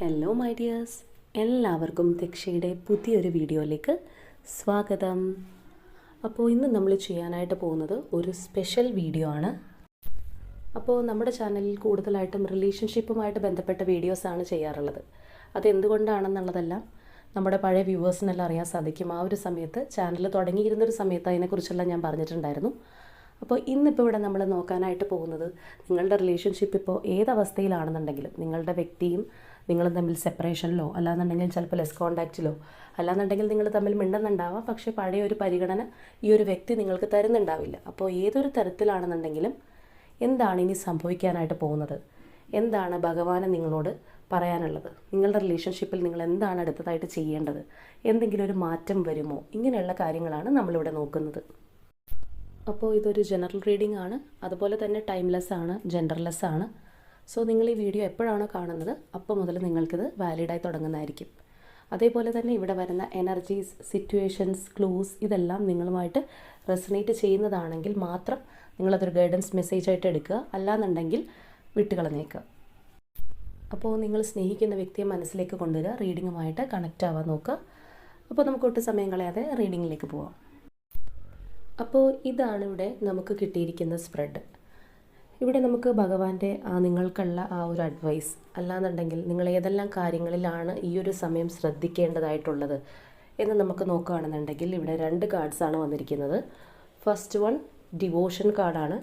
Hello my dears എല്ലാവർക്കും ദക്ഷയുടെ പുതിയൊരു വീഡിയോയിലേക്ക് സ്വാഗതം. അപ്പോൾ ഇന്ന് നമ്മൾ ചെയ്യാനായിട്ട് പോകുന്നത് ഒരു സ്പെഷ്യൽ വീഡിയോ ആണ്. അപ്പോൾ നമ്മുടെ ചാനലിൽ കൂടുതലായിട്ടും റിലേഷൻഷിപ്പുമായിട്ട് ബന്ധപ്പെട്ട വീഡിയോസാണ് ചെയ്യാറുള്ളത്. അതെന്തുകൊണ്ടാണെന്നുള്ളതെല്ലാം നമ്മുടെ പഴയ വ്യൂവേഴ്സിനെല്ലാം അറിയാൻ സാധിക്കും. ആ ഒരു സമയത്ത് ചാനൽ തുടങ്ങിയിരുന്നൊരു സമയത്ത് അതിനെക്കുറിച്ചെല്ലാം ഞാൻ പറഞ്ഞിട്ടുണ്ടായിരുന്നു. അപ്പോൾ ഇന്നിപ്പോൾ ഇവിടെ നമ്മൾ നോക്കാനായിട്ട് പോകുന്നത് നിങ്ങളുടെ റിലേഷൻഷിപ്പ് ഇപ്പോൾ ഏതവസ്ഥയിലാണെന്നുണ്ടെങ്കിലും നിങ്ങളുടെ വ്യക്തിയും നിങ്ങളും തമ്മിൽ സെപ്പറേഷനിലോ അല്ലാന്നുണ്ടെങ്കിൽ ചിലപ്പോൾ ലെസ് കോണ്ടാക്റ്റിലോ അല്ലാന്നുണ്ടെങ്കിൽ നിങ്ങൾ തമ്മിൽ മിണ്ടുന്നുണ്ടാവാം. പക്ഷേ പഴയ ഒരു പരിഗണന ഈ ഒരു വ്യക്തി നിങ്ങൾക്ക് തരുന്നുണ്ടാവില്ല. അപ്പോൾ ഏതൊരു തരത്തിലാണെന്നുണ്ടെങ്കിലും എന്താണ് ഇനി സംഭവിക്കാനായിട്ട് പോകുന്നത്? എന്താണ് ഭഗവാന് നിങ്ങളോട് പറയാനുള്ളത്? നിങ്ങളുടെ റിലേഷൻഷിപ്പിൽ നിങ്ങൾ എന്താണ് അടുത്തതായിട്ട് ചെയ്യേണ്ടത്? എന്തെങ്കിലും ഒരു മാറ്റം വരുമോ? ഇങ്ങനെയുള്ള കാര്യങ്ങളാണ് നമ്മളിവിടെ നോക്കുന്നത്. അപ്പോൾ ഇതൊരു ജനറൽ റീഡിംഗ് ആണ്. അതുപോലെ തന്നെ ടൈംലെസ് ആണ് ജെൻഡർലെസ് ആണ്. സോ നിങ്ങൾ ഈ വീഡിയോ എപ്പോഴാണോ കാണുന്നത് അപ്പോൾ മുതൽ നിങ്ങൾക്കിത് വാലിഡായി തുടങ്ങുന്നതായിരിക്കും. അതേപോലെ തന്നെ ഇവിടെ വരുന്ന എനർജീസ് സിറ്റുവേഷൻസ് ക്ലൂസ് ഇതെല്ലാം നിങ്ങളുമായിട്ട് റെസണേറ്റ് ചെയ്യുന്നതാണെങ്കിൽ മാത്രം നിങ്ങളതൊരു ഗൈഡൻസ് മെസ്സേജ് ആയിട്ട് എടുക്കുക അല്ലാന്നുണ്ടെങ്കിൽ വിട്ടുകളഞ്ഞേക്കുക. അപ്പോൾ നിങ്ങൾ സ്നേഹിക്കുന്ന വ്യക്തിയെ മനസ്സിലേക്ക് കൊണ്ടുവരിക റീഡിങ്ങുമായിട്ട് കണക്റ്റ് ആവാൻ നോക്കുക. അപ്പോൾ നമുക്ക് ഒട്ടും സമയം കളയാതെ റീഡിങ്ങിലേക്ക് പോവാം. അപ്പോൾ ഇതാണ് ഇവിടെ നമുക്ക് കിട്ടിയിരിക്കുന്ന സ്പ്രെഡ് ഇവിടെ നമുക്ക് ഭഗവാന്റെ ആ നിങ്ങൾക്കുള്ള ആ ഒരു അഡ്വൈസ് അല്ലാന്നുണ്ടെങ്കിൽ നിങ്ങൾ ഏതെല്ലാം കാര്യങ്ങളിലാണ് ഈ ഒരു സമയം ശ്രദ്ധിക്കേണ്ടതായിട്ടുള്ളത് എന്ന് നമുക്ക് നോക്കുകയാണെന്നുണ്ടെങ്കിൽ ഇവിടെ രണ്ട് കാർഡ്സാണ് വന്നിരിക്കുന്നത്. ഫസ്റ്റ് വൺ ഡിവോഷൻ കാർഡാണ്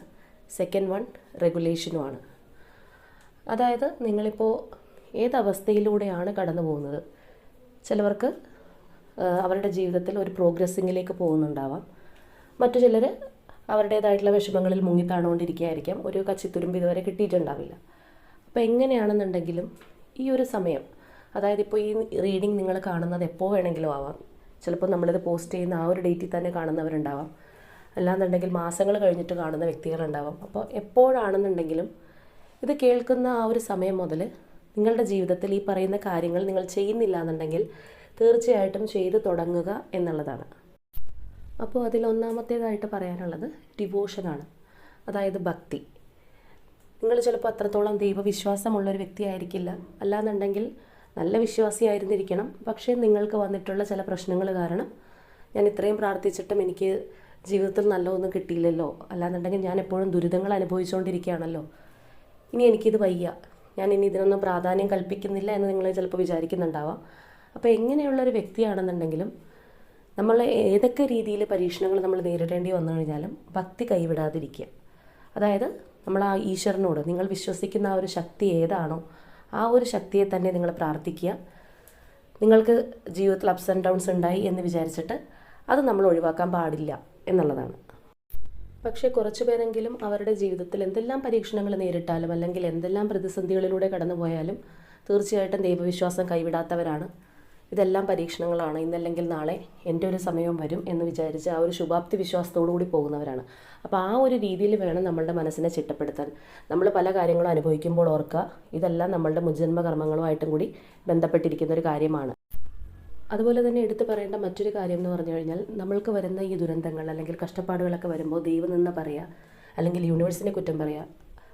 സെക്കൻഡ് വൺ റെഗുലേഷനുമാണ് അതായത് നിങ്ങളിപ്പോൾ ഏതവസ്ഥയിലൂടെയാണ് കടന്നു പോകുന്നത്? ചിലവർക്ക് അവരുടെ ജീവിതത്തിൽ ഒരു പ്രോഗ്രസ്സിങ്ങിലേക്ക് പോകുന്നുണ്ടാവാം. മറ്റു ചിലർ അവരുടേതായിട്ടുള്ള വിഷമങ്ങളിൽ മുങ്ങിത്താണുകൊണ്ടിരിക്കുകയായിരിക്കാം ഒരു കച്ചിത്തുരുമ്പ് ഇതുവരെ കിട്ടിയിട്ടുണ്ടാവില്ല. അപ്പോൾ എങ്ങനെയാണെന്നുണ്ടെങ്കിലും ഈ ഒരു സമയം അതായത് ഇപ്പോൾ ഈ റീഡിംഗ് നിങ്ങൾ കാണുന്നത് എപ്പോൾ വേണമെങ്കിലും ആവാം. ചിലപ്പോൾ നമ്മളിത് പോസ്റ്റ് ചെയ്യുന്ന ആ ഒരു ഡേറ്റിൽ തന്നെ കാണുന്നവരുണ്ടാവാം. അല്ലാന്നുണ്ടെങ്കിൽ മാസങ്ങൾ കഴിഞ്ഞിട്ട് കാണുന്ന വ്യക്തികളുണ്ടാവാം. അപ്പോൾ എപ്പോഴാണെന്നുണ്ടെങ്കിലും ഇത് കേൾക്കുന്ന ആ ഒരു സമയം മുതൽ നിങ്ങളുടെ ജീവിതത്തിൽ ഈ പറയുന്ന കാര്യങ്ങൾ നിങ്ങൾ ചെയ്യുന്നില്ല എന്നുണ്ടെങ്കിൽ തീർച്ചയായിട്ടും ചെയ്തു തുടങ്ങുക എന്നുള്ളതാണ്. അപ്പോൾ അതിൽ ഒന്നാമത്തേതായിട്ട് പറയാനുള്ളത് ഡിവോഷനാണ് അതായത് ഭക്തി. നിങ്ങൾ ചിലപ്പോൾ അത്രത്തോളം ദൈവവിശ്വാസമുള്ളൊരു വ്യക്തിയായിരിക്കില്ല. അല്ലാന്നുണ്ടെങ്കിൽ നല്ല വിശ്വാസിയായിരുന്നിരിക്കണം. പക്ഷേ നിങ്ങൾക്ക് വന്നിട്ടുള്ള ചില പ്രശ്നങ്ങൾ കാരണം ഞാൻ ഇത്രയും പ്രാർത്ഥിച്ചിട്ടും എനിക്ക് ജീവിതത്തിൽ നല്ലതൊന്നും കിട്ടിയില്ലല്ലോ. അല്ലാന്നുണ്ടെങ്കിൽ ഞാൻ എപ്പോഴും ദുരിതങ്ങൾ അനുഭവിച്ചുകൊണ്ടിരിക്കുകയാണല്ലോ. ഇനി എനിക്കിത് വയ്യ. ഞാൻ ഇനി ഇതിനൊന്നും പ്രാധാന്യം കൽപ്പിക്കുന്നില്ല എന്ന് നിങ്ങൾ ചിലപ്പോൾ വിചാരിക്കുന്നുണ്ടാവാം. അപ്പോൾ എങ്ങനെയുള്ളൊരു വ്യക്തിയാണെന്നുണ്ടെങ്കിലും നമ്മൾ ഏതൊക്കെ രീതിയിൽ പരീക്ഷണങ്ങൾ നമ്മൾ നേരിടേണ്ടി വന്നു കഴിഞ്ഞാലും ഭക്തി കൈവിടാതിരിക്കുക. അതായത് നമ്മൾ ആ ഈശ്വരനോട് നിങ്ങൾ വിശ്വസിക്കുന്ന ആ ഒരു ശക്തി ഏതാണോ ആ ഒരു ശക്തിയെ തന്നെ നിങ്ങൾ പ്രാർത്ഥിക്കുക. നിങ്ങൾക്ക് ജീവിതത്തിൽ അപ്സ് ആൻഡ് ഡൗൺസ് ഉണ്ടായി എന്ന് വിചാരിച്ചിട്ട് അത് നമ്മൾ ഒഴിവാക്കാൻ പാടില്ല എന്നുള്ളതാണ്. പക്ഷേ കുറച്ചു പേരെങ്കിലും അവരുടെ ജീവിതത്തിൽ എന്തെല്ലാം പരീക്ഷണങ്ങൾ നേരിട്ടാലും അല്ലെങ്കിൽ എന്തെല്ലാം പ്രതിസന്ധികളിലൂടെ കടന്നുപോയാലും തീർച്ചയായിട്ടും ദൈവവിശ്വാസം കൈവിടാത്തവരാണ്. ഇതെല്ലാം പരീക്ഷണങ്ങളാണ്. ഇന്നല്ലെങ്കിൽ നാളെ എന്റെ ഒരു സമയം വരും എന്ന് വിചാരിച്ച് ആ ഒരു ശുഭാപ്തി വിശ്വാസത്തോടു കൂടി പോകുന്നവരാണ്. അപ്പോൾ ആ ഒരു രീതിയിൽ വേണം നമ്മളുടെ മനസ്സിനെ ചിട്ടപ്പെടുത്താൻ. നമ്മൾ പല കാര്യങ്ങളും അനുഭവിക്കുമ്പോൾ ഓർക്കുക ഇതെല്ലാം നമ്മളുടെ മുജ്ജന്മ കർമ്മങ്ങളുമായിട്ടും കൂടി ബന്ധപ്പെട്ടിരിക്കുന്ന ഒരു കാര്യമാണ്. അതുപോലെ തന്നെ എടുത്തു പറയേണ്ട മറ്റൊരു കാര്യം എന്ന് പറഞ്ഞു കഴിഞ്ഞാൽ നമ്മൾക്ക് വരുന്ന ഈ ദുരന്തങ്ങൾ അല്ലെങ്കിൽ കഷ്ടപ്പാടുകളൊക്കെ വരുമ്പോൾ ദൈവം നിന്ന് പറയുക അല്ലെങ്കിൽ യൂണിവേഴ്സിനെ കുറ്റം പറയുക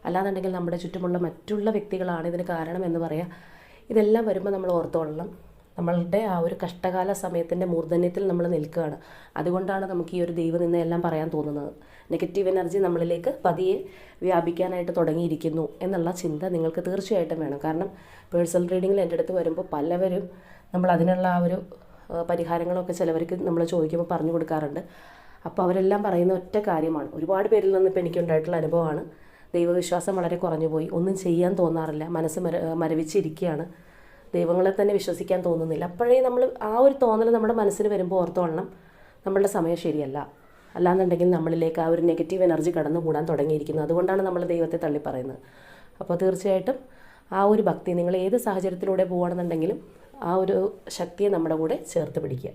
അല്ലാന്നുണ്ടെങ്കിൽ നമ്മുടെ ചുറ്റുമുള്ള മറ്റുള്ള വ്യക്തികളാണ് ഇതിന് കാരണം എന്ന് പറയുക ഇതെല്ലാം വരുമ്പോൾ നമ്മൾ ഓർത്തോളണം. നമ്മളുടെ ആ ഒരു കഷ്ടകാല സമയത്തിന്റെ മൂർധന്യത്തിൽ നമ്മൾ നിൽക്കുകയാണ്. അതുകൊണ്ടാണ് നമുക്ക് ഈ ഒരു ദൈവം നിന്ന് എല്ലാം പറയാൻ തോന്നുന്നത്. നെഗറ്റീവ് എനർജി നമ്മളിലേക്ക് പതിയെ വ്യാപിക്കാനായിട്ട് തുടങ്ങിയിരിക്കുന്നു എന്നുള്ള ചിന്ത നിങ്ങൾക്ക് തീർച്ചയായിട്ടും വേണം. കാരണം പേഴ്സണൽ റീഡിങ്ങിൽ എന്റെ അടുത്ത് വരുമ്പോൾ പലവരും നമ്മൾ അതിനുള്ള ആ ഒരു പരിഹാരങ്ങളൊക്കെ ചിലവർക്ക് നമ്മൾ ചോദിക്കുമ്പോൾ പറഞ്ഞു കൊടുക്കാറുണ്ട്. അപ്പോൾ അവരെല്ലാം പറയുന്ന ഒറ്റ കാര്യമാണ്. ഒരുപാട് പേരിൽ നിന്ന് ഇപ്പോൾ എനിക്കുണ്ടായിട്ടുള്ള അനുഭവമാണ്. ദൈവവിശ്വാസം വളരെ കുറഞ്ഞു പോയി ഒന്നും ചെയ്യാൻ തോന്നാറില്ല. മനസ്സ് മര മരവിച്ചിരിക്കുകയാണ്. ദൈവങ്ങളെ തന്നെ വിശ്വസിക്കാൻ തോന്നുന്നില്ല. അപ്പോഴേ നമ്മൾ ആ ഒരു തോന്നൽ നമ്മുടെ മനസ്സിന് വരുമ്പോൾ ഓർത്തോളണം. നമ്മളുടെ സമയം ശരിയല്ല. അല്ലാന്നുണ്ടെങ്കിൽ നമ്മളിലേക്ക് ആ ഒരു നെഗറ്റീവ് എനർജി കടന്നു കൂടാൻ തുടങ്ങിയിരിക്കുന്നു. അതുകൊണ്ടാണ് നമ്മൾ ദൈവത്തെ തള്ളി പറയുന്നത്. അപ്പോൾ തീർച്ചയായിട്ടും ആ ഒരു ഭക്തി നിങ്ങൾ ഏത് സാഹചര്യത്തിലൂടെ പോവുകയാണെന്നുണ്ടെങ്കിലും ആ ഒരു ശക്തിയെ നമ്മുടെ കൂടെ ചേർത്ത് പിടിക്കുക.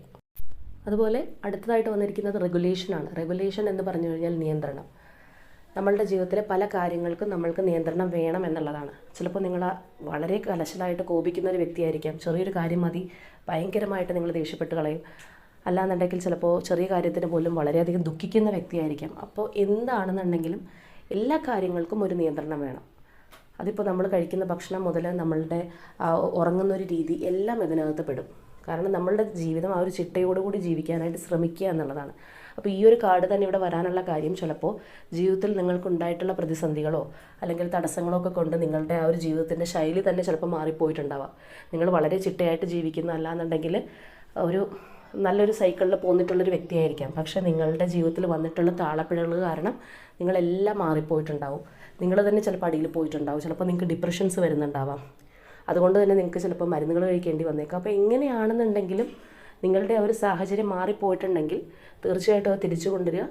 അതുപോലെ അടുത്തതായിട്ട് വന്നിരിക്കുന്നത് റെഗുലേഷനാണ്. റെഗുലേഷൻ എന്ന് പറഞ്ഞു കഴിഞ്ഞാൽ നിയന്ത്രണം. നമ്മളുടെ ജീവിതത്തിലെ പല കാര്യങ്ങൾക്കും നമ്മൾക്ക് നിയന്ത്രണം വേണം എന്നുള്ളതാണ്. ചിലപ്പോൾ നിങ്ങൾ വളരെ കലശലായിട്ട് കോപിക്കുന്ന ഒരു വ്യക്തിയായിരിക്കാം. ചെറിയൊരു കാര്യം മതി. ഭയങ്കരമായിട്ട് നിങ്ങൾ ദേഷ്യപ്പെട്ട് കളയും. അല്ലാന്നുണ്ടെങ്കിൽ ചിലപ്പോൾ ചെറിയ കാര്യത്തിന് പോലും വളരെയധികം ദുഃഖിക്കുന്ന വ്യക്തിയായിരിക്കാം. അപ്പോൾ എന്താണെന്നുണ്ടെങ്കിലും എല്ലാ കാര്യങ്ങൾക്കും ഒരു നിയന്ത്രണം വേണം. അതിപ്പോൾ നമ്മൾ കഴിക്കുന്ന ഭക്ഷണം മുതൽ നമ്മളുടെ ഉറങ്ങുന്ന ഒരു രീതി എല്ലാം ഇതിനകത്ത് പെടും. കാരണം നമ്മളുടെ ജീവിതം ആ ഒരു ചിട്ടയോടുകൂടി ജീവിക്കാനായിട്ട് ശ്രമിക്കുക എന്നുള്ളതാണ്. അപ്പോൾ ഈ ഒരു കാർഡ് തന്നെ ഇവിടെ വരാനുള്ള കാര്യം ചിലപ്പോൾ ജീവിതത്തിൽ നിങ്ങൾക്കുണ്ടായിട്ടുള്ള പ്രതിസന്ധികളോ അല്ലെങ്കിൽ തടസ്സങ്ങളോ ഒക്കെ കൊണ്ട് നിങ്ങളുടെ ആ ഒരു ജീവിതത്തിന്റെ ശൈലി തന്നെ ചിലപ്പോൾ മാറിപ്പോയിട്ടുണ്ടാവാം. നിങ്ങൾ വളരെ ചിട്ടയായിട്ട് ജീവിക്കുന്ന അല്ലാന്നുണ്ടെങ്കിൽ ഒരു നല്ലൊരു സൈക്കിളിൽ പോന്നിട്ടുള്ളൊരു വ്യക്തിയായിരിക്കാം. പക്ഷേ നിങ്ങളുടെ ജീവിതത്തിൽ വന്നിട്ടുള്ള താളപ്പിഴകൾ കാരണം നിങ്ങളെല്ലാം മാറിപ്പോയിട്ടുണ്ടാവും. നിങ്ങൾ തന്നെ ചിലപ്പോൾ അടിയിൽ പോയിട്ടുണ്ടാവും. ചിലപ്പോൾ നിങ്ങൾക്ക് ഡിപ്രഷൻസ് വരുന്നുണ്ടാവാം. അതുകൊണ്ട് തന്നെ നിങ്ങൾക്ക് ചിലപ്പോൾ മരുന്നുകൾ കഴിക്കേണ്ടി വന്നേക്കാം. അപ്പോൾ എങ്ങനെയാണെന്നുണ്ടെങ്കിലും നിങ്ങളുടെ ഒരു സാഹചര്യം മാറിപ്പോയിട്ടുണ്ടെങ്കിൽ തീർച്ചയായിട്ടും അത് തിരിച്ചു കൊണ്ടുവരിക.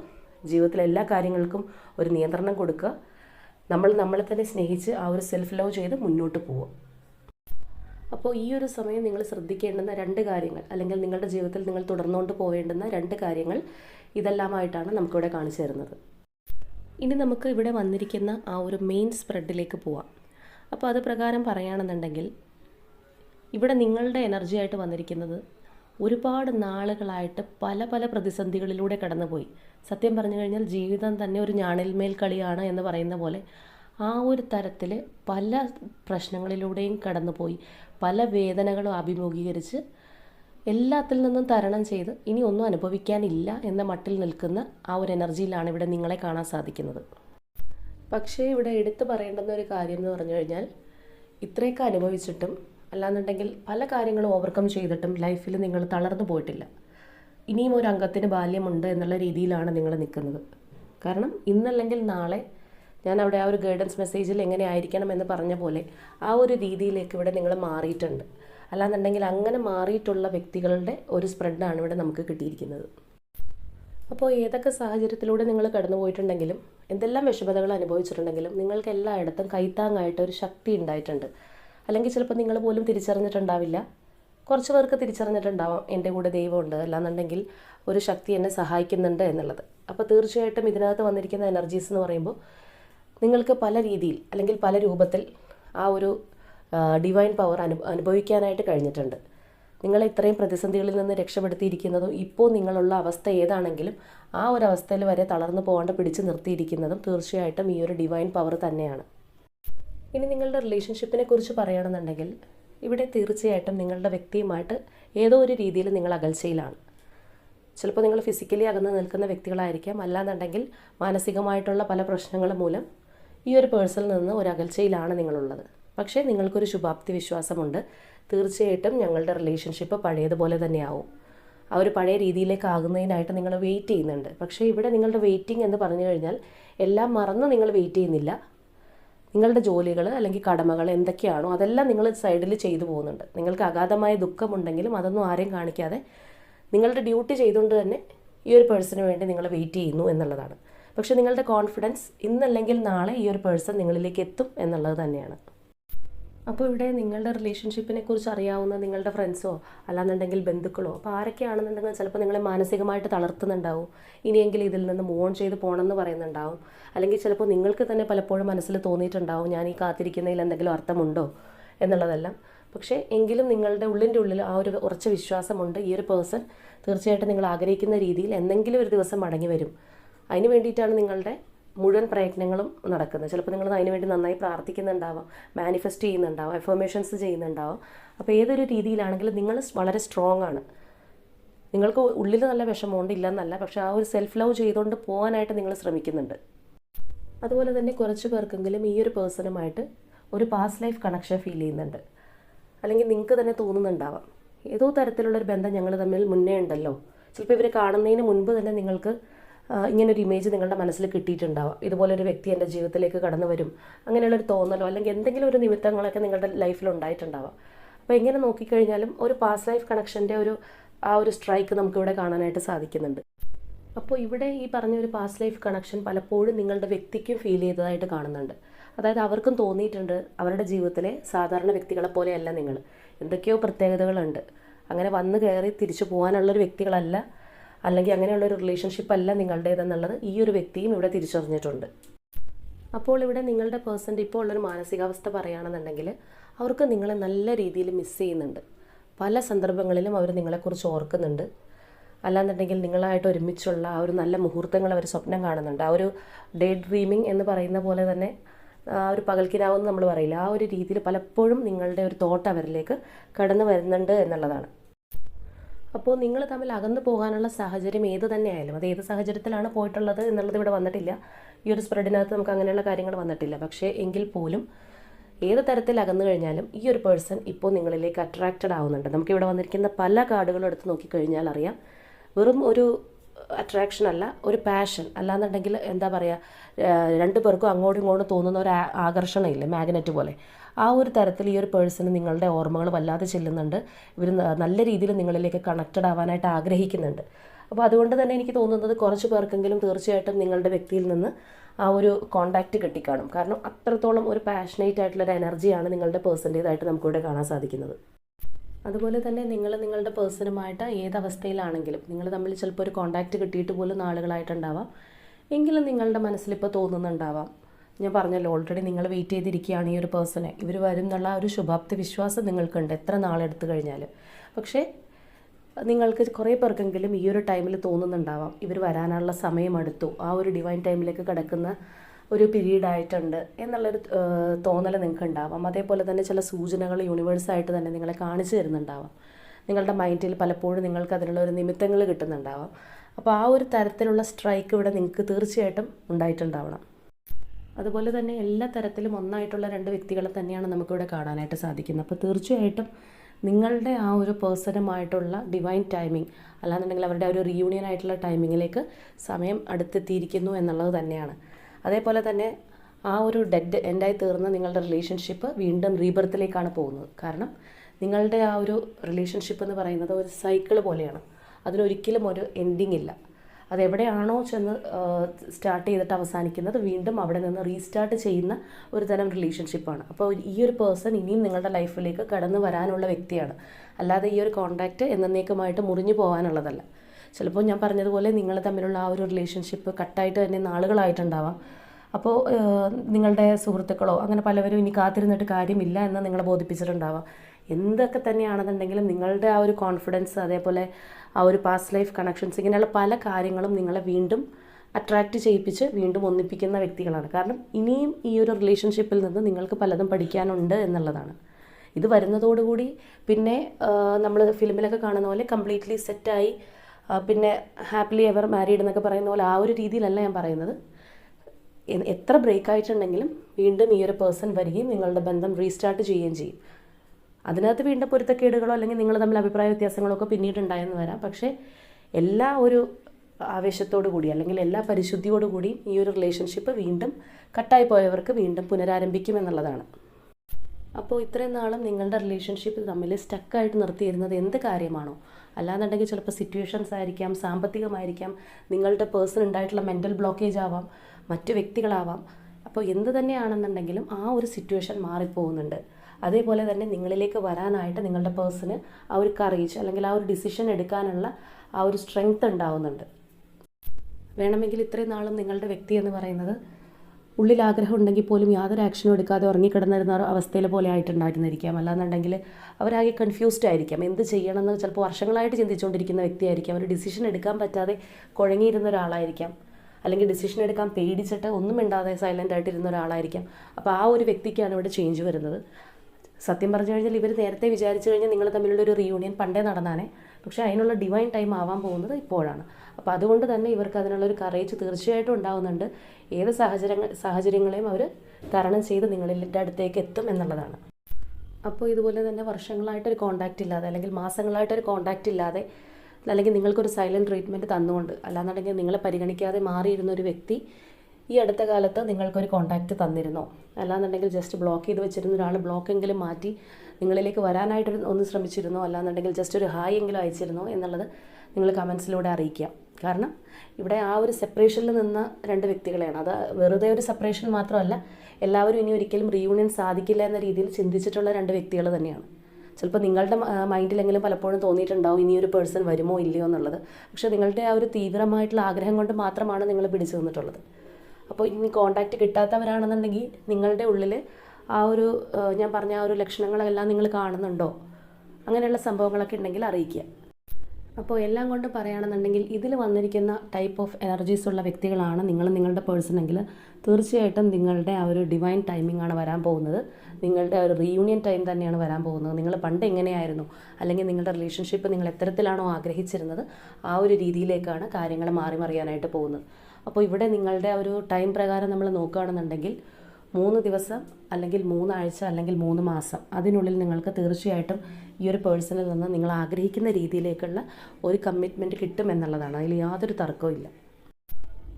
ജീവിതത്തിലെ എല്ലാ കാര്യങ്ങൾക്കും ഒരു നിയന്ത്രണം കൊടുക്കുക. നമ്മൾ നമ്മളെ തന്നെ സ്നേഹിച്ച് ആ ഒരു സെൽഫ് ലവ് ചെയ്ത് മുന്നോട്ട് പോവുക. അപ്പോൾ ഈ ഒരു സമയം നിങ്ങൾ ശ്രദ്ധിക്കേണ്ടുന്ന രണ്ട് കാര്യങ്ങൾ അല്ലെങ്കിൽ നിങ്ങളുടെ ജീവിതത്തിൽ നിങ്ങൾ തുടർന്നുകൊണ്ട് പോവേണ്ടുന്ന രണ്ട് കാര്യങ്ങൾ ഇതെല്ലാമായിട്ടാണ് നമുക്കിവിടെ കാണിച്ചു തരുന്നത്. ഇനി നമുക്ക് ഇവിടെ വന്നിരിക്കുന്ന ആ ഒരു മെയിൻ സ്പ്രെഡിലേക്ക് പോവാം. അപ്പോൾ അത് പ്രകാരം പറയുകയാണെന്നുണ്ടെങ്കിൽ ഇവിടെ നിങ്ങളുടെ എനർജി ആയിട്ട് വന്നിരിക്കുന്നത് ഒരുപാട് നാളുകളായിട്ട് പല പല പ്രതിസന്ധികളിലൂടെ കടന്നുപോയി. സത്യം പറഞ്ഞു കഴിഞ്ഞാൽ ജീവിതം തന്നെ ഒരു ഞാണിൽമേൽ കളിയാണ് എന്ന് പറയുന്ന പോലെ ആ ഒരു തരത്തിൽ പല പ്രശ്നങ്ങളിലൂടെയും കടന്നുപോയി. പല വേദനകളും അഭിമുഖീകരിച്ച് എല്ലാത്തിൽ നിന്നും തരണം ചെയ്ത് ഇനി ഒന്നും അനുഭവിക്കാനില്ല എന്ന മട്ടിൽ നിൽക്കുന്ന ആ ഒരു എനർജിയിലാണ് ഇവിടെ നിങ്ങളെ കാണാൻ സാധിക്കുന്നത്. പക്ഷേ ഇവിടെ എടുത്തു പറയേണ്ടുന്ന ഒരു കാര്യം എന്ന് പറഞ്ഞു കഴിഞ്ഞാൽ ഇത്രയൊക്കെ അനുഭവിച്ചിട്ടും അല്ലാന്നുണ്ടെങ്കിൽ പല കാര്യങ്ങളും ഓവർകം ചെയ്തിട്ടും ലൈഫിൽ നിങ്ങൾ തളർന്നു പോയിട്ടില്ല. ഇനിയും ഒരു അംഗത്തിന് ബാല്യമുണ്ട് എന്നുള്ള രീതിയിലാണ് നിങ്ങൾ നിൽക്കുന്നത്. കാരണം ഇന്നല്ലെങ്കിൽ നാളെ ഞാൻ അവിടെ ആ ഒരു ഗൈഡൻസ് മെസ്സേജിൽ എങ്ങനെ ആയിരിക്കണം എന്ന് പറഞ്ഞ പോലെ ആ ഒരു രീതിയിലേക്ക് ഇവിടെ നിങ്ങൾ മാറിയിട്ടുണ്ട്. അല്ലാന്നുണ്ടെങ്കിൽ അങ്ങനെ മാറിയിട്ടുള്ള വ്യക്തികളുടെ ഒരു സ്പ്രെഡാണ് ഇവിടെ നമുക്ക് കിട്ടിയിരിക്കുന്നത്. അപ്പോൾ ഏതൊക്കെ സാഹചര്യത്തിലൂടെ നിങ്ങൾ കടന്നു പോയിട്ടുണ്ടെങ്കിലും എന്തെല്ലാം വിഷമതകൾ അനുഭവിച്ചിട്ടുണ്ടെങ്കിലും നിങ്ങൾക്ക് എല്ലായിടത്തും കൈത്താങ്ങായിട്ട് ഒരു ശക്തി ഉണ്ടായിട്ടുണ്ട്. അല്ലെങ്കിൽ ചിലപ്പോൾ നിങ്ങൾ പോലും തിരിച്ചറിഞ്ഞിട്ടുണ്ടാവില്ല. കുറച്ച് പേർക്ക് തിരിച്ചറിഞ്ഞിട്ടുണ്ടാവാം എന്റെ കൂടെ ദൈവമുണ്ട് അല്ലാന്നുണ്ടെങ്കിൽ ഒരു ശക്തി എന്നെ സഹായിക്കുന്നുണ്ട് എന്നുള്ളത്. അപ്പോൾ തീർച്ചയായിട്ടും ഇതിനകത്ത് വന്നിരിക്കുന്ന എനർജീസ് എന്ന് പറയുമ്പോൾ നിങ്ങൾക്ക് പല രീതിയിൽ അല്ലെങ്കിൽ പല രൂപത്തിൽ ആ ഒരു ഡിവൈൻ പവർ അനു അനുഭവിക്കാനായിട്ട് കഴിഞ്ഞിട്ടുണ്ട്. നിങ്ങളെ ഇത്രയും പ്രതിസന്ധികളിൽ നിന്ന് രക്ഷപ്പെടുത്തിയിരിക്കുന്നതും ഇപ്പോൾ നിങ്ങളുള്ള അവസ്ഥ ഏതാണെങ്കിലും ആ ഒരു അവസ്ഥയിൽ വരെ തളർന്നു പോകാണ്ട് പിടിച്ചു നിർത്തിയിരിക്കുന്നതും തീർച്ചയായിട്ടും ഈ ഒരു ഡിവൈൻ പവർ തന്നെയാണ്. ഇനി നിങ്ങളുടെ റിലേഷൻഷിപ്പിനെ കുറിച്ച് പറയുകയാണെന്നുണ്ടെങ്കിൽ ഇവിടെ തീർച്ചയായിട്ടും നിങ്ങളുടെ വ്യക്തിയുമായിട്ട് ഏതോ ഒരു രീതിയിൽ നിങ്ങൾ അകൽച്ചയിലാണ്. ചിലപ്പോൾ നിങ്ങൾ ഫിസിക്കലി അകന്ന് നിൽക്കുന്ന വ്യക്തികളായിരിക്കാം. അല്ലാന്നുണ്ടെങ്കിൽ മാനസികമായിട്ടുള്ള പല പ്രശ്നങ്ങൾ മൂലം ഈ ഒരു പേഴ്സണിൽ നിന്ന് ഒരു അകൽച്ചയിലാണ് നിങ്ങളുള്ളത്. പക്ഷേ നിങ്ങൾക്കൊരു ശുഭാപ്തി വിശ്വാസമുണ്ട്. തീർച്ചയായിട്ടും ഞങ്ങളുടെ റിലേഷൻഷിപ്പ് പഴയതുപോലെ തന്നെയാവും. ആ ഒരു പഴയ രീതിയിലേക്ക് ആകുന്നതിനായിട്ട് നിങ്ങൾ വെയിറ്റ് ചെയ്യുന്നുണ്ട്. പക്ഷേ ഇവിടെ നിങ്ങളുടെ വെയിറ്റിംഗ് എന്ന് പറഞ്ഞു കഴിഞ്ഞാൽ എല്ലാം മറന്ന് നിങ്ങൾ വെയിറ്റ് ചെയ്യുന്നില്ല. നിങ്ങളുടെ ജോലികൾ അല്ലെങ്കിൽ കടമകൾ എന്തൊക്കെയാണോ അതെല്ലാം നിങ്ങൾ സൈഡിൽ ചെയ്തു പോകുന്നുണ്ട്. നിങ്ങൾക്ക് അഗാധമായ ദുഃഖമുണ്ടെങ്കിലും അതൊന്നും ആരെയും കാണിക്കാതെ നിങ്ങളുടെ ഡ്യൂട്ടി ചെയ്തുകൊണ്ട് തന്നെ ഈ ഒരു പേഴ്സണിന് വേണ്ടി നിങ്ങൾ വെയിറ്റ് ചെയ്യുന്നു എന്നുള്ളതാണ്. പക്ഷേ നിങ്ങളുടെ കോൺഫിഡൻസ് ഇന്നല്ലെങ്കിൽ നാളെ ഈ ഒരു പേഴ്സൺ നിങ്ങളിലേക്ക് എത്തും എന്നുള്ളത് തന്നെയാണ്. അപ്പോൾ ഇവിടെ നിങ്ങളുടെ റിലേഷൻഷിപ്പിനെ കുറിച്ച് അറിയാവുന്ന നിങ്ങളുടെ ഫ്രണ്ട്സോ അല്ലാന്നുണ്ടെങ്കിൽ ബന്ധുക്കളോ അപ്പോൾ ആരൊക്കെയാണെന്നുണ്ടെങ്കിൽ ചിലപ്പോൾ നിങ്ങളെ മാനസികമായിട്ട് തളർത്തുന്നുണ്ടാവും. ഇനിയെങ്കിലും ഇതിൽ നിന്ന് മോൺ ചെയ്ത് പോകണമെന്ന് പറയുന്നുണ്ടാവും. അല്ലെങ്കിൽ ചിലപ്പോൾ നിങ്ങൾക്ക് തന്നെ പലപ്പോഴും മനസ്സിൽ തോന്നിയിട്ടുണ്ടാവും ഞാൻ ഈ കാത്തിരിക്കുന്നതിൽ എന്തെങ്കിലും അർത്ഥമുണ്ടോ? എന്നുള്ളതെല്ലാം. പക്ഷേ എങ്കിലും നിങ്ങളുടെ ഉള്ളിന്റെ ഉള്ളിൽ ആ ഒരു ഉറച്ച വിശ്വാസമുണ്ട്. ഈ ഒരു പേഴ്സൺ തീർച്ചയായിട്ടും നിങ്ങൾ ആഗ്രഹിക്കുന്ന രീതിയിൽ എന്തെങ്കിലും ഒരു ദിവസം മടങ്ങി വരും. അതിന് വേണ്ടിയിട്ടാണ് നിങ്ങളുടെ മുഴുവൻ പ്രയത്നങ്ങളും നടക്കുന്നത് ചിലപ്പോൾ നിങ്ങൾ അതിന് വേണ്ടി നന്നായി പ്രാർത്ഥിക്കുന്നുണ്ടാവാം മാനിഫെസ്റ്റ് ചെയ്യുന്നുണ്ടാവാം എഫർമേഷൻസ് ചെയ്യുന്നുണ്ടാവാം. അപ്പോൾ ഏതൊരു രീതിയിലാണെങ്കിലും നിങ്ങൾ വളരെ സ്ട്രോങ് ആണ്. നിങ്ങൾക്ക് ഉള്ളിൽ നല്ല വിഷമമുണ്ട് ഇല്ലെന്നല്ല പക്ഷെ ആ ഒരു സെൽഫ് ലവ് ചെയ്തുകൊണ്ട് പോകാനായിട്ട് നിങ്ങൾ ശ്രമിക്കുന്നുണ്ട്. അതുപോലെ തന്നെ കുറച്ച് പേർക്കെങ്കിലും ഈ ഒരു പേഴ്സണുമായിട്ട് ഒരു പാസ്റ്റ് ലൈഫ് കണക്ഷൻ ഫീൽ ചെയ്യുന്നുണ്ട്. അല്ലെങ്കിൽ നിങ്ങൾക്ക് തന്നെ തോന്നുന്നുണ്ടാവാം. ഏതോ തരത്തിലുള്ളൊരു ബന്ധം ഞങ്ങൾ തമ്മിൽ മുന്നേ ഉണ്ടല്ലോ. ചിലപ്പോൾ ഇവരെ കാണുന്നതിന് മുൻപ് തന്നെ നിങ്ങൾക്ക് ഇങ്ങനൊരു ഇമേജ് നിങ്ങളുടെ മനസ്സിൽ കിട്ടിയിട്ടുണ്ടാവാം. ഇതുപോലൊരു വ്യക്തി എന്റെ ജീവിതത്തിലേക്ക് കടന്നു വരും. അങ്ങനെയുള്ളൊരു തോന്നലോ അല്ലെങ്കിൽ എന്തെങ്കിലും ഒരു നിമിത്തങ്ങളൊക്കെ നിങ്ങളുടെ ലൈഫിൽ ഉണ്ടായിട്ടുണ്ടാവാം. അപ്പോൾ എങ്ങനെ നോക്കിക്കഴിഞ്ഞാലും ഒരു പാസ് ലൈഫ് കണക്ഷന്റെ ഒരു ആ ഒരു സ്ട്രൈക്ക് നമുക്കിവിടെ കാണാനായിട്ട് സാധിക്കുന്നുണ്ട്. അപ്പോൾ ഇവിടെ ഈ പറഞ്ഞ ഒരു പാസ്റ്റ് ലൈഫ് കണക്ഷൻ പലപ്പോഴും നിങ്ങളുടെ വ്യക്തിക്കും ഫീൽ ചെയ്തതായിട്ട് കാണുന്നുണ്ട്. അതായത് അവർക്കും തോന്നിയിട്ടുണ്ട് അവരുടെ ജീവിതത്തിലെ സാധാരണ വ്യക്തികളെ പോലെയല്ല നിങ്ങൾ. എന്തൊക്കെയോ പ്രത്യേകതകളുണ്ട്. അങ്ങനെ വന്ന് കയറി തിരിച്ചു പോകാനുള്ളൊരു വ്യക്തികളല്ല അല്ലെങ്കിൽ അങ്ങനെയുള്ള ഒരു റിലേഷൻഷിപ്പ് അല്ല നിങ്ങളുടേതെന്നുള്ളത് ഈ ഒരു വ്യക്തിയും ഇവിടെ തിരിച്ചറിഞ്ഞിട്ടുണ്ട്. അപ്പോൾ ഇവിടെ നിങ്ങളുടെ പേഴ്സന്റെ ഇപ്പോൾ ഉള്ളൊരു മാനസികാവസ്ഥ പറയുകയാണെന്നുണ്ടെങ്കിൽ അവർക്ക് നിങ്ങളെ നല്ല രീതിയിൽ മിസ് ചെയ്യുന്നുണ്ട്. പല സന്ദർഭങ്ങളിലും അവർ നിങ്ങളെക്കുറിച്ച് ഓർക്കുന്നുണ്ട്. അല്ലാന്നുണ്ടെങ്കിൽ നിങ്ങളായിട്ട് ഒരുമിച്ചുള്ള ആ ഒരു നല്ല മുഹൂർത്തങ്ങൾ അവർ സ്വപ്നം കാണുന്നുണ്ട്. ആ ഒരു ഡേ ഡ്രീമിംഗ് എന്ന് പറയുന്ന പോലെ തന്നെ ആ ഒരു പകൽക്കിനാവെന്ന് നമ്മൾ പറയില്ല. ആ ഒരു രീതിയിൽ പലപ്പോഴും നിങ്ങളുടെ ഒരു തോട്ട് അവരിലേക്ക് കടന്നു വരുന്നുണ്ട് എന്നുള്ളതാണ്. അപ്പോൾ നിങ്ങൾ തമ്മിൽ അകന്നു പോകാനുള്ള സാഹചര്യം ഏത് തന്നെയായാലും അത് ഏത് സാഹചര്യത്തിലാണ് പോയിട്ടുള്ളത് എന്നുള്ളത് ഇവിടെ വന്നിട്ടില്ല. ഈ ഒരു സ്പ്രെഡിനകത്ത് നമുക്ക് അങ്ങനെയുള്ള കാര്യങ്ങൾ വന്നിട്ടില്ല. പക്ഷേ എങ്കിൽ പോലും ഏത് തരത്തിൽ അകന്നു കഴിഞ്ഞാലും ഈ ഒരു പേഴ്സൺ ഇപ്പോൾ നിങ്ങളിലേക്ക് അട്രാക്റ്റഡ് ആവുന്നുണ്ട്. നമുക്കിവിടെ വന്നിരിക്കുന്ന പല കാർഡുകളും എടുത്ത് നോക്കിക്കഴിഞ്ഞാൽ അറിയാം. വെറും ഒരു അട്രാക്ഷൻ അല്ല ഒരു പാഷൻ അല്ലാന്നുണ്ടെങ്കിൽ എന്താ പറയുക രണ്ടു പേർക്കും അങ്ങോട്ടും ഇങ്ങോട്ടും തോന്നുന്ന ഒരു ആകർഷണമില്ലേ മാഗ്നറ്റ് പോലെ. ആ ഒരു തരത്തിൽ ഈ ഒരു പേഴ്സണ് നിങ്ങളുടെ ഓർമ്മകൾ വല്ലാതെ ചെല്ലുന്നുണ്ട്. ഇവർ നല്ല രീതിയിൽ നിങ്ങളിലേക്ക് കണക്റ്റഡ് ആവാനായിട്ട് ആഗ്രഹിക്കുന്നുണ്ട്. അപ്പോൾ അതുകൊണ്ട് തന്നെ എനിക്ക് തോന്നുന്നത് കുറച്ച് പേർക്കെങ്കിലും തീർച്ചയായിട്ടും നിങ്ങളുടെ വ്യക്തിയിൽ നിന്ന് ആ ഒരു കോണ്ടാക്റ്റ് കിട്ടിക്കാണും. കാരണം അത്രത്തോളം ഒരു പാഷനേറ്റ് ആയിട്ടുള്ള ഒരു എനർജിയാണ് നിങ്ങളുടെ പേഴ്സന്റേതായിട്ട് നമുക്കിവിടെ കാണാൻ സാധിക്കുന്നത്. അതുപോലെ തന്നെ നിങ്ങൾ നിങ്ങളുടെ പേഴ്സണുമായിട്ട് ഏതവസ്ഥയിലാണെങ്കിലും നിങ്ങൾ തമ്മിൽ ചിലപ്പോൾ ഒരു കോണ്ടാക്റ്റ് കിട്ടിയിട്ട് പോലും നാളുകളായിട്ടുണ്ടാവാം എങ്കിലും നിങ്ങളുടെ മനസ്സിലിപ്പോൾ തോന്നുന്നുണ്ടാവാം. ഞാൻ പറഞ്ഞല്ലോ ഓൾറെഡി നിങ്ങൾ വെയിറ്റ് ചെയ്തിരിക്കുകയാണ് ഈ ഒരു പേഴ്സണെ ഇവർ വരും എന്നുള്ള ഒരു ശുഭാപ്തി വിശ്വാസം നിങ്ങൾക്കുണ്ട് എത്ര നാളെടുത്ത് കഴിഞ്ഞാൽ പക്ഷേ നിങ്ങൾക്ക് കുറേ പേർക്കെങ്കിലും ഈ ഒരു ടൈമിൽ തോന്നുന്നുണ്ടാവാം ഇവർ വരാനുള്ള സമയം അടുത്തു ആ ഒരു ഡിവൈൻ ടൈമിലേക്ക് കിടക്കുന്ന ഒരു പീരീഡ് ആയിട്ടുണ്ട് എന്നുള്ളൊരു തോന്നൽ നിങ്ങൾക്ക് ഉണ്ടാവാം അതേപോലെ തന്നെ ചില സൂചനകൾ യൂണിവേഴ്സായിട്ട് തന്നെ നിങ്ങളെ കാണിച്ചു തരുന്നുണ്ടാവാം. നിങ്ങളുടെ മൈൻഡിൽ പലപ്പോഴും നിങ്ങൾക്ക് അതിനുള്ള ഒരു നിമിത്തങ്ങൾ കിട്ടുന്നുണ്ടാവാം. അപ്പോൾ ആ ഒരു തരത്തിലുള്ള സ്ട്രൈക്ക് ഇവിടെ നിങ്ങൾക്ക് തീർച്ചയായിട്ടും ഉണ്ടായിട്ടുണ്ടാവണം. അതുപോലെ തന്നെ എല്ലാ തരത്തിലും ഒന്നായിട്ടുള്ള രണ്ട് വ്യക്തികളെ തന്നെയാണ് നമുക്കിവിടെ കാണാനായിട്ട് സാധിക്കുന്നത്. അപ്പോൾ തീർച്ചയായിട്ടും നിങ്ങളുടെ ആ ഒരു പേഴ്സണുമായിട്ടുള്ള ഡിവൈൻ ടൈമിംഗ് അല്ലാന്നുണ്ടെങ്കിൽ അവരുടെ ഒരു റീയൂണിയൻ ആയിട്ടുള്ള ടൈമിങ്ങിലേക്ക് സമയം അടുത്തെത്തിയിരിക്കുന്നു എന്നുള്ളത് തന്നെയാണ്. അതേപോലെ തന്നെ ആ ഒരു ഡെഡ് എൻഡായി തീർന്ന നിങ്ങളുടെ റിലേഷൻഷിപ്പ് വീണ്ടും റീബർത്തിലേക്കാണ് പോകുന്നത്. കാരണം നിങ്ങളുടെ ആ ഒരു റിലേഷൻഷിപ്പ് എന്ന് പറയുന്നത് ഒരു സൈക്കിൾ പോലെയാണ്. അതിനൊരിക്കലും ഒരു എൻഡിങ് ഇല്ല. അതെവിടെയാണോ ചെന്ന് സ്റ്റാർട്ട് ചെയ്തിട്ട് അവസാനിക്കുന്നത് വീണ്ടും അവിടെ നിന്ന് റീസ്റ്റാർട്ട് ചെയ്യുന്ന ഒരു തരം റിലേഷൻഷിപ്പാണ് അപ്പോൾ ഈ ഒരു പേഴ്സൺ ഇനിയും നിങ്ങളുടെ ലൈഫിലേക്ക് കടന്നു വരാനുള്ള വ്യക്തിയാണ്. അല്ലാതെ ഈ ഒരു കോണ്ടാക്റ്റ് എന്നേക്കുമായിട്ട് മുറിഞ്ഞു പോകാനുള്ളതല്ല. ചിലപ്പോൾ ഞാൻ പറഞ്ഞതുപോലെ നിങ്ങൾ തമ്മിലുള്ള ആ ഒരു റിലേഷൻഷിപ്പ് കട്ടായിട്ട് തന്നെ നാളുകളായിട്ടുണ്ടാവാം. അപ്പോൾ നിങ്ങളുടെ സുഹൃത്തുക്കളോ അങ്ങനെ പലവരും ഇനി കാത്തിരുന്നിട്ട് കാര്യമില്ല എന്ന് നിങ്ങളെ ബോധിപ്പിച്ചിട്ടുണ്ടാവാം. എന്തൊക്കെ തന്നെയാണെന്നുണ്ടെങ്കിലും നിങ്ങളുടെ ആ ഒരു കോൺഫിഡൻസ് അതേപോലെ ആ ഒരു പാസ്റ്റ് ലൈഫ് കണക്ഷൻസ് ഇങ്ങനെയുള്ള പല കാര്യങ്ങളും നിങ്ങളെ വീണ്ടും അട്രാക്റ്റ് ചെയ്യിപ്പിച്ച് വീണ്ടും ഒന്നിപ്പിക്കുന്ന വ്യക്തികളാണ്. കാരണം ഇനിയും ഈ ഒരു റിലേഷൻഷിപ്പിൽ നിന്ന് നിങ്ങൾക്ക് പലതും പഠിക്കാനുണ്ട് എന്നുള്ളതാണ്. ഇത് വരുന്നതോടുകൂടി പിന്നെ നമ്മൾ ഫിലിമിലൊക്കെ കാണുന്ന പോലെ കംപ്ലീറ്റ്ലി സെറ്റായി പിന്നെ ഹാപ്പിലി എവർ മാരീഡ് എന്നൊക്കെ പറയുന്ന പോലെ ആ ഒരു രീതിയിലല്ല ഞാൻ പറയുന്നത്. എത്ര ബ്രേക്ക് ആയിട്ടുണ്ടെങ്കിലും വീണ്ടും ഈ ഒരു പേഴ്സൺ വരികയും നിങ്ങളുടെ ബന്ധം റീസ്റ്റാർട്ട് ചെയ്യുകയും ചെയ്യും. അതിനകത്ത് വീണ്ടും പൊരുത്തക്കേടുകളോ അല്ലെങ്കിൽ നിങ്ങൾ തമ്മിൽ അഭിപ്രായ വ്യത്യാസങ്ങളോ ഒക്കെ പിന്നീട് ഉണ്ടായെന്ന് വരാം. പക്ഷേ എല്ലാ ഒരു ആവേശത്തോടു കൂടി അല്ലെങ്കിൽ എല്ലാ പരിശുദ്ധിയോടു കൂടി ഈ ഒരു റിലേഷൻഷിപ്പ് വീണ്ടും കട്ടായി പോയവർക്ക് വീണ്ടും പുനരാരംഭിക്കും എന്നുള്ളതാണ്. അപ്പോൾ ഇത്രയും നാളും നിങ്ങളുടെ റിലേഷൻഷിപ്പ് തമ്മിൽ സ്റ്റക്കായിട്ട് നിർത്തിയിരുന്നത് എന്ത് കാര്യമാണോ? അല്ലാന്നുണ്ടെങ്കിൽ ചിലപ്പോൾ സിറ്റുവേഷൻസ് ആയിരിക്കാം സാമ്പത്തികമായിരിക്കാം നിങ്ങളുടെ പേഴ്സൺ ഉണ്ടായിട്ടുള്ള മെന്റൽ ബ്ലോക്കേജ് ആവാം മറ്റു വ്യക്തികളാവാം. അപ്പോൾ എന്ത് തന്നെയാണെന്നുണ്ടെങ്കിലും ആ ഒരു സിറ്റുവേഷൻ മാറിപ്പോകുന്നുണ്ട്. അതേപോലെ തന്നെ നിങ്ങളിലേക്ക് വരാനായിട്ട് നിങ്ങളുടെ പേഴ്സണ് ആ ഒരു കറേജ് അല്ലെങ്കിൽ ആ ഒരു ഡിസിഷൻ എടുക്കാനുള്ള ആ ഒരു സ്ട്രെങ്ത് ഉണ്ടാവുന്നുണ്ട്. വേണമെങ്കിൽ ഇത്രയും നാളും നിങ്ങളുടെ വ്യക്തി എന്ന് പറയുന്നത് ഉള്ളിൽ ആഗ്രഹം ഉണ്ടെങ്കിൽ പോലും യാതൊരു ആക്ഷനും എടുക്കാതെ ഉറങ്ങിക്കിടന്നിരുന്ന അവസ്ഥയിൽ പോലെ ആയിട്ടുണ്ടായിരുന്നിരിക്കാം. അല്ലാന്നുണ്ടെങ്കിൽ അവരാകെ കൺഫ്യൂസ്ഡ് ആയിരിക്കാം. എന്ത് ചെയ്യണമെന്ന് ചിലപ്പോൾ വർഷങ്ങളായിട്ട് ചിന്തിച്ചുകൊണ്ടിരിക്കുന്ന വ്യക്തിയായിരിക്കാം. ഒരു ഡിസിഷൻ എടുക്കാൻ പറ്റാതെ കുഴങ്ങിയിരുന്ന ഒരാളായിരിക്കാം. അല്ലെങ്കിൽ ഡിസിഷൻ എടുക്കാൻ പേടിച്ചിട്ട് ഒന്നും മിണ്ടാതെ സൈലന്റ് ആയിട്ടിരുന്ന ഒരാളായിരിക്കാം. അപ്പോൾ ആ ഒരു വ്യക്തിക്കാണ് ഇവിടെ ചേഞ്ച് വരുന്നത്. സത്യം പറഞ്ഞു കഴിഞ്ഞാൽ ഇവർ നേരത്തെ വിചാരിച്ചു കഴിഞ്ഞാൽ നിങ്ങൾ തമ്മിലുള്ള ഒരു റീയൂണിയൻ പണ്ടേ നടന്നാനേ പക്ഷേ അതിനുള്ള ഡിവൈൻ ടൈം ആവാൻ പോകുന്നത് ഇപ്പോഴാണ്. അപ്പോൾ അതുകൊണ്ട് തന്നെ ഇവർക്ക് അതിനുള്ള ഒരു കറേജ് തീർച്ചയായിട്ടും ഉണ്ടാകുന്നുണ്ട് ഏത് സാഹചര്യങ്ങൾ സാഹചര്യങ്ങളെയും അവർ തരണം ചെയ്ത് നിങ്ങളുടെ അടുത്തേക്ക് എത്തും എന്നുള്ളതാണ്. അപ്പോൾ ഇതുപോലെ തന്നെ വർഷങ്ങളായിട്ടൊരു കോണ്ടാക്റ്റ് ഇല്ലാതെ അല്ലെങ്കിൽ മാസങ്ങളായിട്ടൊരു കോണ്ടാക്റ്റ് ഇല്ലാതെ അല്ലെങ്കിൽ നിങ്ങൾക്കൊരു സൈലന്റ് ട്രീറ്റ്മെന്റ് തന്നുകൊണ്ട് അല്ലാന്നുണ്ടെങ്കിൽ നിങ്ങളെ പരിഗണിക്കാതെ മാറിയിരുന്ന ഒരു വ്യക്തി ഈ അടുത്ത കാലത്ത് നിങ്ങൾക്കൊരു കോണ്ടാക്റ്റ് തന്നിരുന്നോ. അല്ലാന്നുണ്ടെങ്കിൽ ജസ്റ്റ് ബ്ലോക്ക് ചെയ്ത് വെച്ചിരുന്ന ഒരാൾ ബ്ലോക്കെങ്കിലും മാറ്റി നിങ്ങളിലേക്ക് വരാനായിട്ട് ഒന്ന് ശ്രമിച്ചിരുന്നോ. അല്ലാന്നുണ്ടെങ്കിൽ ജസ്റ്റ് ഒരു ഹായ് എങ്കിലും അയച്ചിരുന്നോ എന്നുള്ളത് നിങ്ങൾ കമൻസിലൂടെ അറിയിക്കാം കാരണം ഇവിടെ ആ ഒരു സെപ്പറേഷനിൽ നിന്ന രണ്ട് വ്യക്തികളെയാണ്. അത് വെറുതെ ഒരു സെപ്പറേഷൻ മാത്രമല്ല എല്ലാവരും ഇനി ഒരിക്കലും റീയൂണിയൻ സാധിക്കില്ല എന്ന രീതിയിൽ ചിന്തിച്ചിട്ടുള്ള രണ്ട് വ്യക്തികൾ തന്നെയാണ്. ചിലപ്പോൾ നിങ്ങളുടെ മൈൻഡിലെങ്കിലും പലപ്പോഴും തോന്നിയിട്ടുണ്ടാവും ഇനി ഒരു പേഴ്സൺ വരുമോ ഇല്ലയോ എന്നുള്ളത്. പക്ഷേ നിങ്ങളുടെ ആ ഒരു തീവ്രമായിട്ടുള്ള ആഗ്രഹം കൊണ്ട് മാത്രമാണ് നിങ്ങൾ പിടിച്ചു നിന്നിട്ടുള്ളത്. അപ്പോൾ ഇനി കോണ്ടാക്റ്റ് കിട്ടാത്തവരാണെന്നുണ്ടെങ്കിൽ നിങ്ങളുടെ ഉള്ളിൽ ആ ഒരു ഞാൻ പറഞ്ഞ ആ ഒരു ലക്ഷണങ്ങളെല്ലാം നിങ്ങൾ കാണുന്നുണ്ടോ? അങ്ങനെയുള്ള സംഭവങ്ങളൊക്കെ ഉണ്ടെങ്കിൽ അറിയിക്കുക. അപ്പോൾ എല്ലാം കൊണ്ട് പറയുകയാണെന്നുണ്ടെങ്കിൽ ഇതിൽ വന്നിരിക്കുന്ന ടൈപ്പ് ഓഫ് എനർജീസ് ഉള്ള വ്യക്തികളാണ് നിങ്ങൾ നിങ്ങളുടെ പേഴ്സണെങ്കിൽ തീർച്ചയായിട്ടും നിങ്ങളുടെ ആ ഒരു ഡിവൈൻ ടൈമിംഗ് ആണ് വരാൻ പോകുന്നത്. നിങ്ങളുടെ ഒരു റീയൂണിയൻ ടൈം തന്നെയാണ് വരാൻ പോകുന്നത്. നിങ്ങൾ പണ്ട് എങ്ങനെയായിരുന്നു? അല്ലെങ്കിൽ നിങ്ങളുടെ റിലേഷൻഷിപ്പ് നിങ്ങൾ എത്തരത്തിലാണോ ആഗ്രഹിച്ചിരുന്നത്? ആ ഒരു രീതിയിലേക്കാണ് കാര്യങ്ങൾ മാറി മറിയാനായിട്ട് പോകുന്നത്. അപ്പോൾ ഇവിടെ നിങ്ങളുടെ ഒരു ടൈം പ്രകാരം നമ്മൾ നോക്കുകയാണെന്നുണ്ടെങ്കിൽ മൂന്ന് ദിവസം അല്ലെങ്കിൽ മൂന്നാഴ്ച അല്ലെങ്കിൽ മൂന്ന് മാസം അതിനുള്ളിൽ നിങ്ങൾക്ക് തീർച്ചയായിട്ടും ഈ ഒരു പേഴ്സണിൽ നിന്ന് നിങ്ങൾ ആഗ്രഹിക്കുന്ന രീതിയിലേക്കുള്ള ഒരു കമ്മിറ്റ്മെന്റ് കിട്ടുമെന്നുള്ളതാണ് അതിൽ യാതൊരു തർക്കവും ഇല്ല.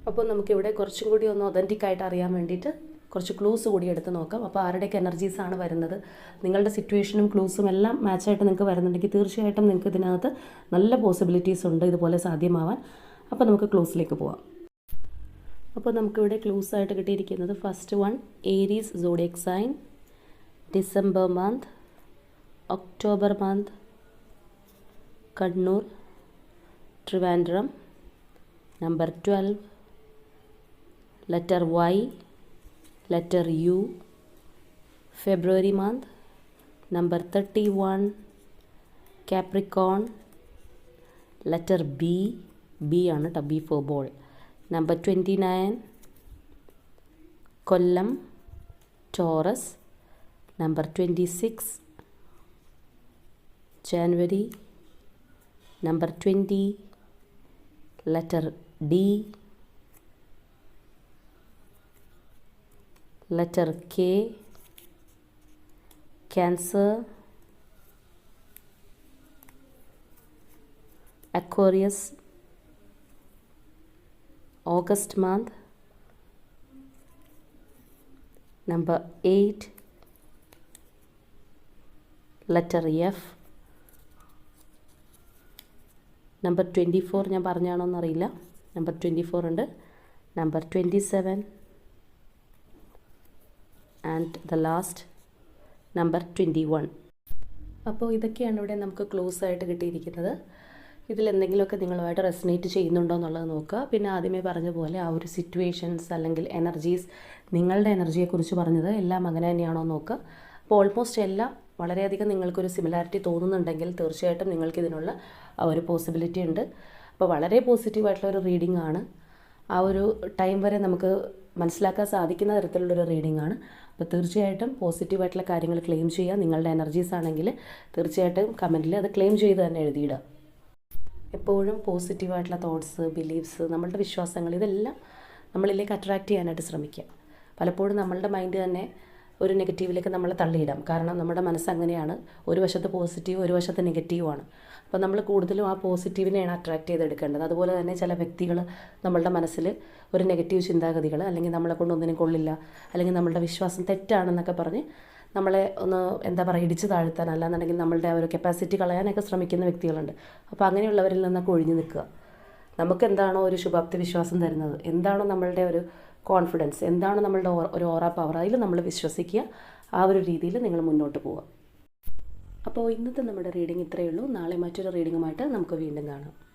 അപ്പോൾ നമുക്കിവിടെ കുറച്ചും കൂടി ഒന്ന് ഒതന്റിക് ആയിട്ട് അറിയാൻ വേണ്ടിയിട്ട് കുറച്ച് ക്ലൂസ് കൂടി എടുത്ത് നോക്കാം. അപ്പോൾ ആരുടെയൊക്കെ എനർജീസ് ആണ് വരുന്നത്? നിങ്ങളുടെ സിറ്റുവേഷനും ക്ലൂസും എല്ലാം മാച്ചായിട്ട് നിങ്ങൾക്ക് വരുന്നുണ്ടെങ്കിൽ തീർച്ചയായിട്ടും നിങ്ങൾക്ക് ഇതിനകത്ത് നല്ല പോസിബിലിറ്റീസ് ഉണ്ട് ഇതുപോലെ സാധ്യമാവാൻ. അപ്പോൾ നമുക്ക് ക്ലൂസിലേക്ക് പോവാം. അപ്പോൾ നമുക്കിവിടെ ക്ലൂസ് ആയിട്ട് കിട്ടിയിരിക്കുന്നത് first one Aries zodiac sign December month October month Kannur Trivandrum number twelve letter Y letter U February month number thirty one Capricorn letter B B ആണ് കേട്ടോ B for ball number twenty nine Kollam Taurus number twenty six January number twenty letter D letter K, Cancer, Aquarius, August month, number 8, letter F, number twenty four ഞാൻ പറഞ്ഞാണോ എന്നറിയില്ല. Number twenty four ഉണ്ട്. Number twenty seven and the last number twenty one അപ്പോൾ ഇതൊക്കെയാണ് ഇവിടെ നമുക്ക് close ആയിട്ട് കിട്ടിയിരിക്കുന്നത്. ഇതിൽ എന്തെങ്കിലുമൊക്കെ നിങ്ങളുമായിട്ട് റെസിനേറ്റ് ചെയ്യുന്നുണ്ടോ എന്നുള്ളത് നോക്കുക. പിന്നെ ആദ്യമേ പറഞ്ഞ പോലെ ആ ഒരു സിറ്റുവേഷൻസ് അല്ലെങ്കിൽ എനർജീസ് നിങ്ങളുടെ എനർജിയെക്കുറിച്ച് പറഞ്ഞത് എല്ലാം അങ്ങനെ തന്നെയാണോ നോക്കുക. അപ്പോൾ ഓൾമോസ്റ്റ് എല്ലാം വളരെയധികം നിങ്ങൾക്കൊരു സിമിലാരിറ്റി തോന്നുന്നുണ്ടെങ്കിൽ തീർച്ചയായിട്ടും നിങ്ങൾക്ക് ഇതിനുള്ള ഒരു പോസിബിലിറ്റി ഉണ്ട്. അപ്പോൾ വളരെ പോസിറ്റീവായിട്ടുള്ള ഒരു റീഡിംഗ് ആണ്. ആ ഒരു ടൈം വരെ നമുക്ക് മനസ്സിലാക്കാൻ സാധിക്കുന്ന തരത്തിലുള്ളൊരു റീഡിംഗ് ആണ്. അപ്പോൾ തീർച്ചയായിട്ടും പോസിറ്റീവായിട്ടുള്ള കാര്യങ്ങൾ ക്ലെയിം ചെയ്യുക. നിങ്ങളുടെ എനർജീസ് ആണെങ്കിൽ തീർച്ചയായിട്ടും കമന്റിൽ അത് ക്ലെയിം ചെയ്ത് തന്നെ എഴുതിയിടുക. എപ്പോഴും പോസിറ്റീവായിട്ടുള്ള തോട്ട്സ് ബിലീഫ്സ് നമ്മളുടെ വിശ്വാസങ്ങൾ ഇതെല്ലാം നമ്മളിലേക്ക് അട്രാക്റ്റ് ചെയ്യാനായിട്ട് ശ്രമിക്കുക. പലപ്പോഴും നമ്മളുടെ മൈൻഡ് തന്നെ ഒരു നെഗറ്റീവിലേക്ക് നമ്മൾ തള്ളിയിടാം. കാരണം നമ്മുടെ മനസ്സ് അങ്ങനെയാണ്. ഒരു വശത്ത് പോസിറ്റീവ് ഒരു വശത്ത് നെഗറ്റീവുമാണ്. അപ്പോൾ നമ്മൾ കൂടുതലും ആ പോസിറ്റീവിനെയാണ് അട്രാക്റ്റ് ചെയ്തെടുക്കേണ്ടത്. അതുപോലെ തന്നെ ചില വ്യക്തികൾ നമ്മളുടെ മനസ്സിൽ ഒരു നെഗറ്റീവ് ചിന്താഗതികൾ അല്ലെങ്കിൽ നമ്മളെ കൊണ്ടൊന്നിനും കൊള്ളില്ല അല്ലെങ്കിൽ നമ്മളുടെ വിശ്വാസം തെറ്റാണെന്നൊക്കെ പറഞ്ഞ് നമ്മളെ ഒന്ന് എന്താ പറയുക ഇടിച്ച് താഴ്ത്താൻ അല്ലാന്നുണ്ടെങ്കിൽ നമ്മളുടെ ഒരു കപ്പാസിറ്റി കളയാനൊക്കെ ശ്രമിക്കുന്ന വ്യക്തികളുണ്ട്. അപ്പോൾ അങ്ങനെയുള്ളവരിൽ നിന്നൊക്കെ ഒഴിഞ്ഞു നിൽക്കുക. നമുക്ക് എന്താണോ ഒരു ശുഭാപ്തി വിശ്വാസം തരുന്നത്? എന്താണോ നമ്മളുടെ ഒരു കോൺഫിഡൻസ് എന്താണ് നമ്മളുടെ ഒരു ഓറ പവർ അതിൽ നമ്മൾ വിശ്വസിക്കുക. ആ ഒരു രീതിയിൽ നിങ്ങൾ മുന്നോട്ട് പോവുക. അപ്പോൾ ഇന്നത്തെ നമ്മുടെ റീഡിംഗ് ഇത്രയേ ഉള്ളൂ. നാളെ മറ്റൊരു റീഡിങ്ങുമായിട്ട് നമുക്ക് വീണ്ടും കാണാം.